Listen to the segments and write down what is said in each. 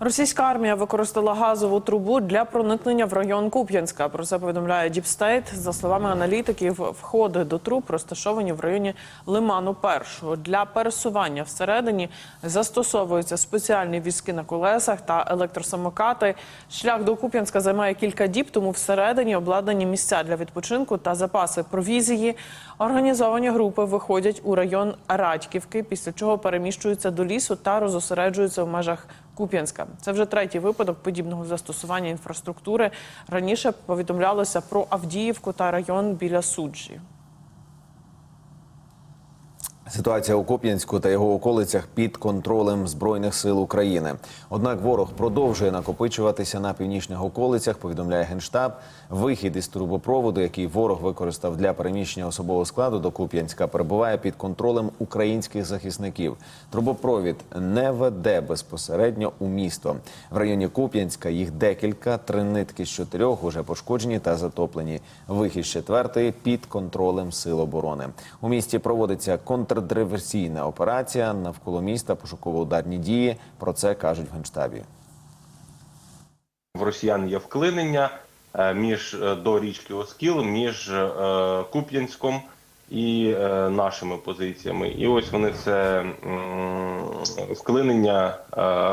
Російська армія використала газову трубу для проникнення в район Куп'янська. Про це повідомляє Діпстейт. За словами аналітиків, входи до труб розташовані в районі Лиману Першого. Для пересування всередині застосовуються спеціальні візки на колесах та електросамокати. Шлях до Куп'янська займає кілька діб, тому всередині обладнані місця для відпочинку та запаси провізії. Організовані групи виходять у район Радьківки, після чого переміщуються до лісу та розосереджуються в межах Куп'янська. Це вже третій випадок подібного застосування інфраструктури. Раніше повідомлялося про Авдіївку та район біля суджі. Ситуація у Куп'янську та його околицях під контролем збройних сил України. Однак ворог продовжує накопичуватися на північних околицях. Повідомляє генштаб. Вихід із трубопроводу, який ворог використав для переміщення особового складу до Куп'янська, перебуває під контролем українських захисників. Трубопровід не веде безпосередньо у місто. В районі Куп'янська їх декілька. Три нитки з чотирьох уже пошкоджені та затоплені. Вихід з четвертої під контролем сил оборони. У місті проводиться контрдиверсійна операція навколо міста. Пошуково-ударні дії. Про це кажуть в генштабі. В росіян є вклинення е, між е, до річки Оскіл, між е, Куп'янськом і нашими позиціями. І ось вони це вклинення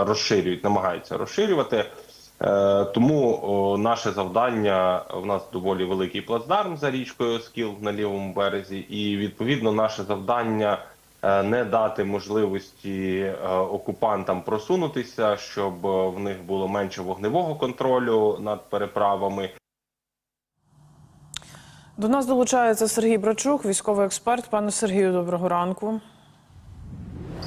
розширюють, намагаються розширювати. Е, Тому наше завдання у нас доволі великий плацдарм за річкою Оскіл на лівому березі, і відповідно наше завдання е, не дати можливості е, окупантам просунутися, щоб в них було менше вогневого контролю над переправами. До нас долучається Сергій Брачук, військовий експерт. Пане Сергію, доброго ранку.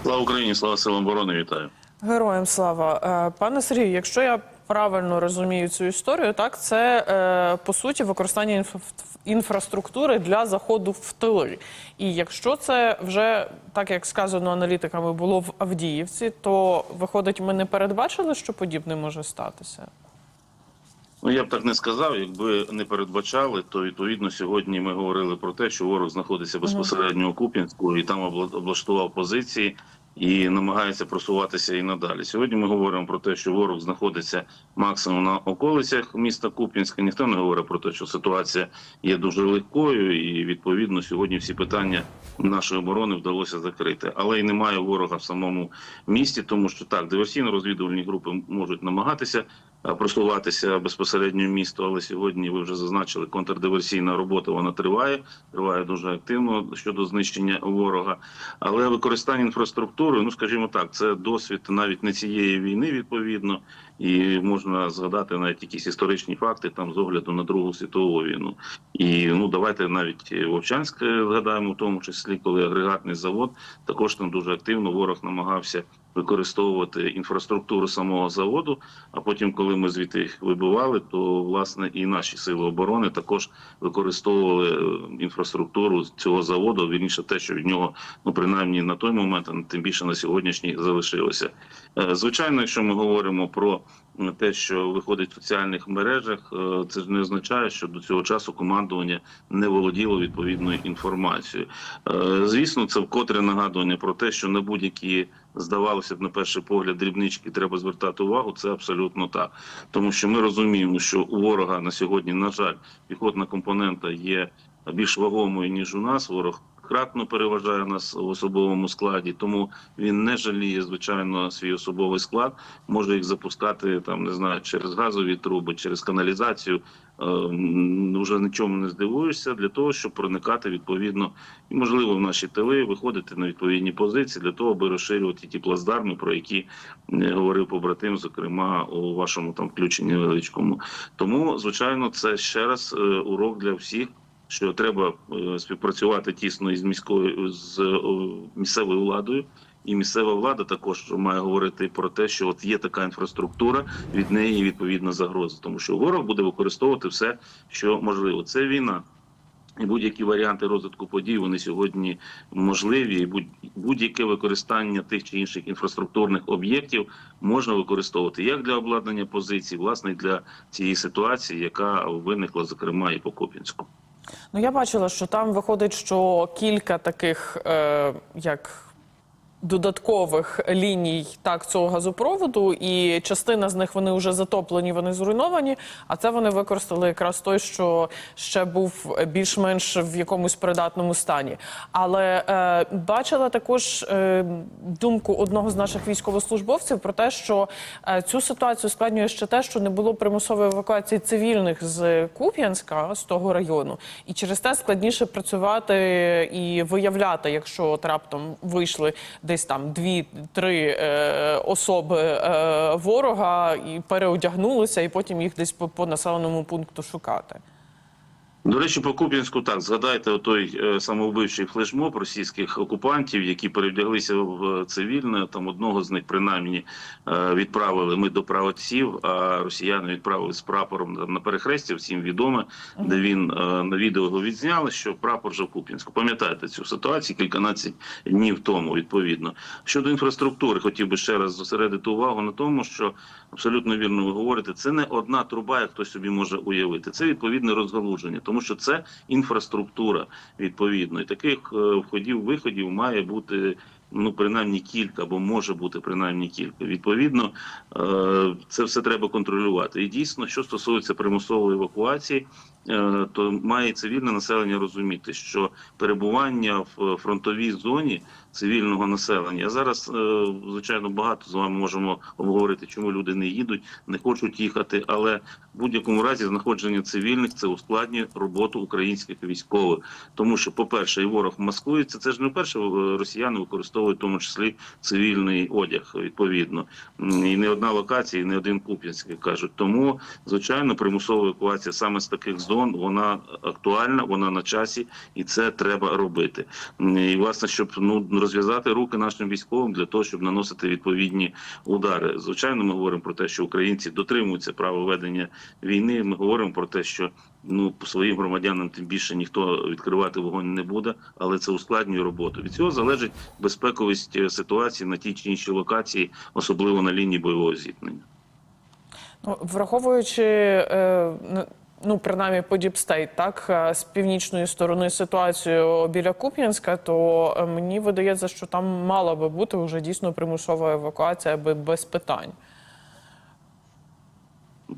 Слава Україні, слава силам оборони, вітаю. Героям слава. Пане Сергію, якщо я правильно розумію цю історію, так це е, по суті використання інф- інфраструктури для заходу в тили. І якщо це вже так як сказано аналітиками було в Авдіївці, то виходить, ми не передбачили, що подібне може статися. Ну я б так не сказав. Якби не передбачали, то відповідно сьогодні ми говорили про те, що ворог знаходиться безпосередньо у Куп'янську і там обла- облаштував позиції і намагається просуватися і надалі. Сьогодні ми говоримо про те, що ворог знаходиться максимум на околицях міста Куп'янська. Ніхто не говорить про те, що ситуація є дуже легкою, і відповідно сьогодні всі питання нашої оборони вдалося закрити. Але й немає ворога в самому місті, тому що так диверсійно-розвідувальні групи можуть намагатися просуватися безпосередньо в місто, але сьогодні ви вже зазначили, контрдиверсійна робота вона триває, триває дуже активно щодо знищення ворога. Але використання інфраструктури, ну скажімо так, це досвід навіть не цієї війни, відповідно, і можна згадати навіть якісь історичні факти там з огляду на Другу світову війну. І ну давайте навіть Вовчанськ е, згадаємо, в тому числі, коли агрегатний завод також там дуже активно ворог намагався використовувати інфраструктуру самого заводу. А потім, коли ми звідти їх вибивали, то власне і наші сили оборони також використовували е, інфраструктуру цього заводу. Вірніше, те, що від нього ну принаймні на той момент, а тим більше на сьогоднішній залишилося. Е, Звичайно, якщо ми говоримо про те, що виходить в соціальних мережах, е, це ж не означає, що до цього часу командування не володіло відповідною інформацією. Е, Звісно, це вкотре нагадування про те, що на будь-які здавалося б на перший погляд дрібнички треба звертати увагу. Це абсолютно так, тому що ми розуміємо, що у ворога на сьогодні, на жаль, піхотна компонента є більш вагомою ніж у нас. Ворог кратно переважає нас в особовому складі, тому він не жаліє звичайно свій особовий склад. Може їх запускати там, не знаю, через газові труби, через каналізацію. Е, Вже нічому не здивуєшся для того, щоб проникати відповідно і можливо в наші тили, виходити на відповідні позиції для того, аби розширювати ті плацдарми, про які е, говорив побратим, зокрема у вашому там включенні невеличкому. Тому, звичайно, це ще раз е, урок для всіх. Що треба е, співпрацювати тісно із міською з е, місцевою владою, і місцева влада також має говорити про те, що от є така інфраструктура, від неї відповідна загроза, тому що ворог буде використовувати все, що можливо. Це війна. І будь-які варіанти розвитку подій вони сьогодні можливі. І будь- будь-яке використання тих чи інших інфраструктурних об'єктів можна використовувати як для обладнання позицій, власне, для цієї ситуації, яка виникла зокрема і по Куп'янську. Ну я бачила, що там виходить, що кілька таких е, як додаткових ліній так цього газопроводу, і частина з них вони вже затоплені, вони зруйновані. А це вони використали якраз той, що ще був більш-менш в якомусь придатному стані. Але е, бачила також е, думку одного з наших військовослужбовців про те, що е, цю ситуацію складнює ще те, що не було примусової евакуації цивільних з Куп'янська з того району, і через те складніше працювати і виявляти, якщо от раптом вийшли десь там дві-три е, особи е, ворога і переодягнулися, і потім їх десь по, по населеному пункту шукати. До речі, по Куп'янську так згадайте той е, самовбивчий флешмоб російських окупантів, які перевдяглися в цивільне. Там одного з них принаймні е, відправили ми до праотців, а росіяни відправили з прапором на перехресті. Всім відоме, де він е, на відео його відзняли, що прапор вже в Куп'янську. Пам'ятаєте цю ситуацію кільканадцять днів тому. Відповідно щодо інфраструктури, хотів би ще раз зосередити увагу на тому, що абсолютно вірно ви говорите, це не одна труба, як хтось собі може уявити. Це відповідне розгалуження, тому що це інфраструктура відповідно. І таких е, входів виходів має бути. Ну, принаймні кілька, або може бути принаймні кілька. Відповідно, е, це все треба контролювати. І дійсно, що стосується примусової евакуації, е, то має цивільне населення розуміти, що перебування в фронтовій зоні цивільного населення. Зараз, е, звичайно, багато з вами можемо обговорити, чому люди не їдуть, не хочуть їхати. Але в будь-якому разі знаходження цивільних це ускладнює роботу українських військових. Тому що, по-перше, і ворог маскується. Це ж не вперше росіяни використовують в тому числі цивільний одяг. Відповідно, і не одна локація, і не один Куп'янськ, як кажуть. Тому, звичайно, примусова евакуація саме з таких зон вона актуальна, вона на часі, і це треба робити. І власне, щоб ну розв'язати руки нашим військовим для того, щоб наносити відповідні удари. Звичайно, ми говоримо про те, що українці дотримуються права ведення війни. Ми говоримо про те, що ну по своїм громадянам тим більше ніхто відкривати вогонь не буде, але це ускладнює роботу. Від цього залежить безпековість е, ситуації на тій чи іншій локації, особливо на лінії бойового зіткнення. Ну, враховуючи, е, ну, принаймні по Діпстейт, так, е, з північної сторони ситуацію біля Куп'янська, то е, мені видається, що там мала би бути вже дійсно примусова евакуація би- без питань.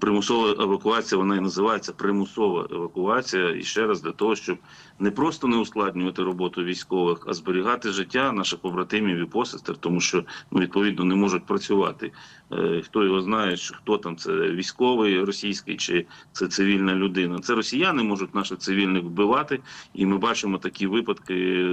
Примусова евакуація, вона і називається примусова евакуація. І ще раз для того, щоб не просто не ускладнювати роботу військових, а зберігати життя наших побратимів і посестер, тому що ну, відповідно не можуть працювати. Е, Хто його знає, хто там це військовий російський чи це цивільна людина. Це росіяни можуть наших цивільних вбивати, і ми бачимо такі випадки,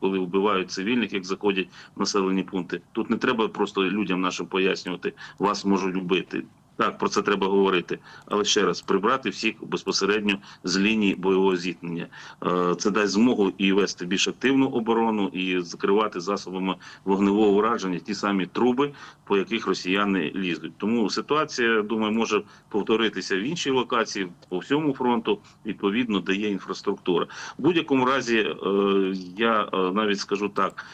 коли вбивають цивільних, як заходять в населені пункти. Тут не треба просто людям нашим пояснювати, вас можуть вбити. Так, про це треба говорити. Але ще раз прибрати всіх безпосередньо з лінії бойового зіткнення. Е, Це дасть змогу і вести більш активну оборону, і закривати засобами вогневого ураження ті самі труби, по яких росіяни лізуть. Тому ситуація, думаю, може повторитися в іншій локації по всьому фронту, відповідно, де є інфраструктура. В будь-якому разі, е, я е, навіть скажу так: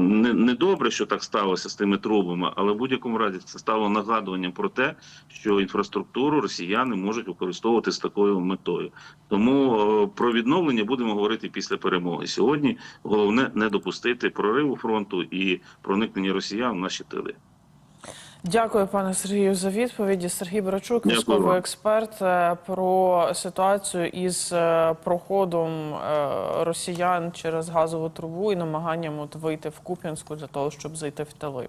не добре, що так сталося з тими трубами, але в будь-якому разі це стало нагадуванням про те, що інфраструктуру росіяни можуть використовувати з такою метою. Тому е, про відновлення будемо говорити після перемоги. Сьогодні головне не допустити прориву фронту і проникнення росіян в наші тили. Дякую, пане Сергію, за відповіді. Сергій Барачук, військовий експерт, е, про ситуацію із е, проходом росіян через газову трубу і намаганням от вийти в Куп'янську для того, щоб зайти в тили.